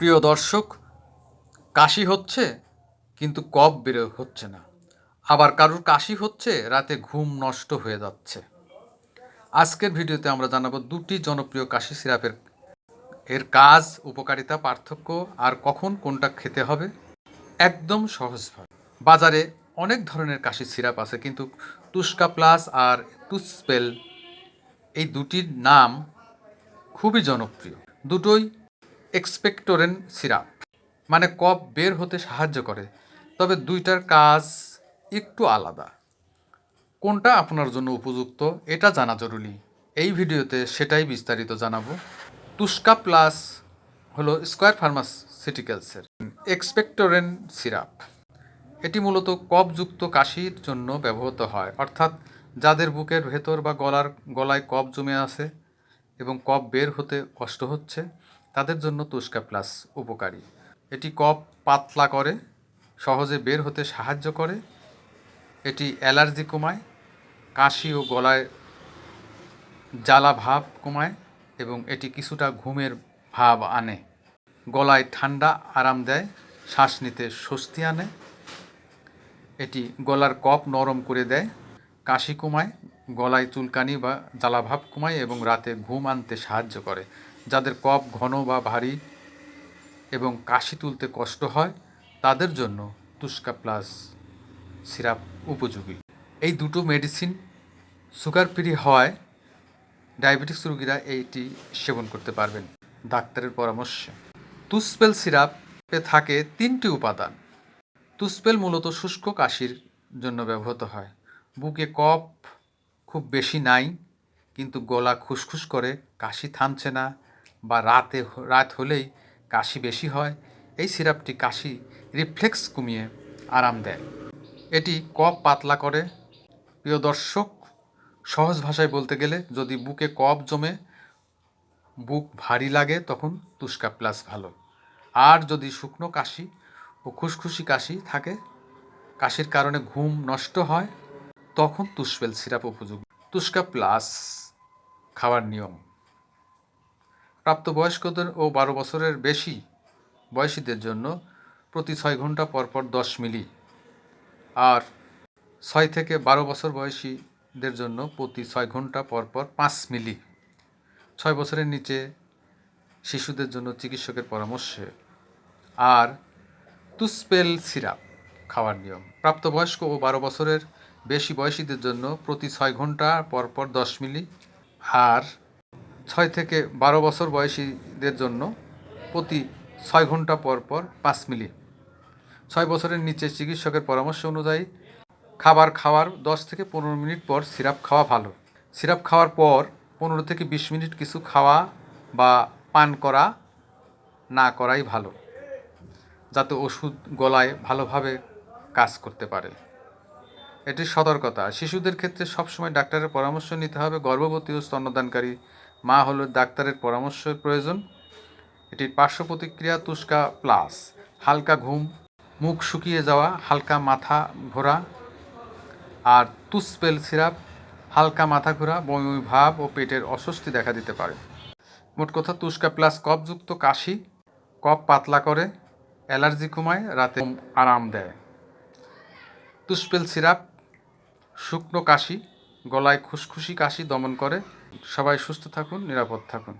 প্রিয় দর্শক, কাশি হচ্ছে, কিন্তু কফ বেরো হচ্ছে না। আবার কারুর কাশি হচ্ছে, রাতে ঘুম নষ্ট হয়ে যাচ্ছে। আজকের ভিডিওতে আমরা জানাব দুটি জনপ্রিয় কাশি সিরাপের এর কাজ, উপকারিতা, পার্থক্য, আর কখন কোনটা খেতে হবে। একদম সহজভাবে বাজারে অনেক ধরনের কাশি সিরাপ আছে, কিন্তু তুস্কা প্লাস আর টুসপেল এই দুটির নাম খুবই জনপ্রিয়। দুটোই এক্সপেক্টোরেন সিরাপ মানে কফ বের হতে সাহায্য করে, তবে দুইটার কাজ একটু আলাদা। কোনটা আপনার জন্য উপযুক্ত এটা জানা জরুরি। এই ভিডিওতে সেটাই বিস্তারিত জানাব। তুস্কা প্লাস হলো স্কোয়ার ফার্মাসিউটিক্যালসের এক্সপেক্টোরেন সিরাপ। এটি মূলত কফযুক্ত কাশির জন্য ব্যবহৃত হয়, অর্থাৎ যাদের বুকের ভেতর বা গলার গলায় কফ জমে আছে এবং কফ বের হতে কষ্ট হচ্ছে তাদের জন্য তুস্কা প্লাস উপকারী। এটি কফ পাতলা করে, সহজে বের হতে সাহায্য করে। এটি অ্যালার্জি কমায়, কাশি ও গলায় জ্বালা ভাব কমায় এবং এটি কিছুটা ঘুমের ভাব আনে। গলায় ঠান্ডা আরাম দেয়, শ্বাস নিতে স্বস্তি আনে। এটি গলার কপ নরম করে দেয়, কাশি কমায়, গলায় চুলকানি বা জ্বালাভাব কমায় এবং রাতে ঘুম আনতে সাহায্য করে। যাদের কপ ঘন বা ভারী এবং কাশি তুলতে কষ্ট হয়, তাদের জন্য তুষ্কা প্লাস সিরাপ উপযোগী। এই দুটো মেডিসিন সুগার ফ্রি হওয়ায় ডায়াবেটিস রোগীরা এইটি সেবন করতে পারবেন। ডাক্তারের পরামর্শে। তুসপেল সিরাপে থাকে তিনটি উপাদান। তুসপেল মূলত শুষ্ক কাশির জন্য ব্যবহৃত হয়। বুকে কফ খুব বেশি নাই, কিন্তু গলা খুসখুস করে, কাশি থামছে না বা রাতে রাত হলেই কাশি বেশি হয়, এই সিরাপটি কাশি রিফ্লেক্স কমিয়ে আরাম দেয়। এটি কফ পাতলা করে। প্রিয় দর্শক, সহজ ভাষায় বলতে গেলে যদি বুকে কফ জমে, বুক ভারী লাগে, তখন তুষ্কা প্লাস ভালো। আর যদি শুকনো কাশি ও খুসখুসি কাশি থাকে, কাশির কারণে ঘুম নষ্ট হয়, তখন তুসপেল সিরাপ উপযোগী। তুষ্কা প্লাস খাওয়ার নিয়ম। প্রাপ্তবয়স্কদের ও বারো বছরের বেশি বয়সীদের জন্য প্রতি ছয় ঘণ্টা পর পর দশ মিলি। আর ছয় থেকে বারো বছর বয়সীদের জন্য প্রতি ছয় ঘণ্টা পর পর পাঁচ মিলি। ছয় বছরের নিচে শিশুদের জন্য চিকিৎসকের পরামর্শে। আর তুসপেল সিরাপ খাওয়ার নিয়ম। প্রাপ্তবয়স্ক ও বারো বছরের বেশি বয়সীদের জন্য প্রতি ছয় ঘণ্টা পর পর দশ মিলি। আর ছয় থেকে বারো বছর বয়সীদের জন্য প্রতি ছয় ঘণ্টা পর পর পাঁচ মিলি। ছয় বছরের নিচে চিকিৎসকের পরামর্শ অনুযায়ী খাবার খাওয়ার দশ থেকে পনেরো মিনিট পর সিরাপ খাওয়া ভালো। সিরাপ খাওয়ার পর পনেরো থেকে বিশ মিনিট কিছু খাওয়া বা পান করা না করাই ভালো, যাতে ওষুধ গলায় ভালোভাবে কাজ করতে পারে। এটি সতর্কতা, শিশুদের ক্ষেত্রে সবসময় ডাক্তারের পরামর্শ নিতে হবে, গর্ভবতী ও স্তন্যদানকারী মা হলো ডাক্তারের পরামর্শের প্রয়োজন। এটির পার্শ্ব প্রতিক্রিয়া তুস্কা প্লাস, হালকা ঘুম, মুখ শুকিয়ে যাওয়া, হালকা মাথা ঘোরা আর তুসপেল সিরাপ, হালকা মাথা ঘোরা, বমি, ভাব ও পেটের অস্বস্তি দেখা দিতে পারে। মোট কথা তুস্কা প্লাস কফযুক্ত কাশি, কফ পাতলা করে, অ্যালার্জি কমায় রাতে আরাম দেয়। তুসপেল সিরাপ, শুকনো কাশি, গলায় খুশখুশি কাশি দমন করে সবাই সুস্থ থাকুন নিরাপদ থাকুন।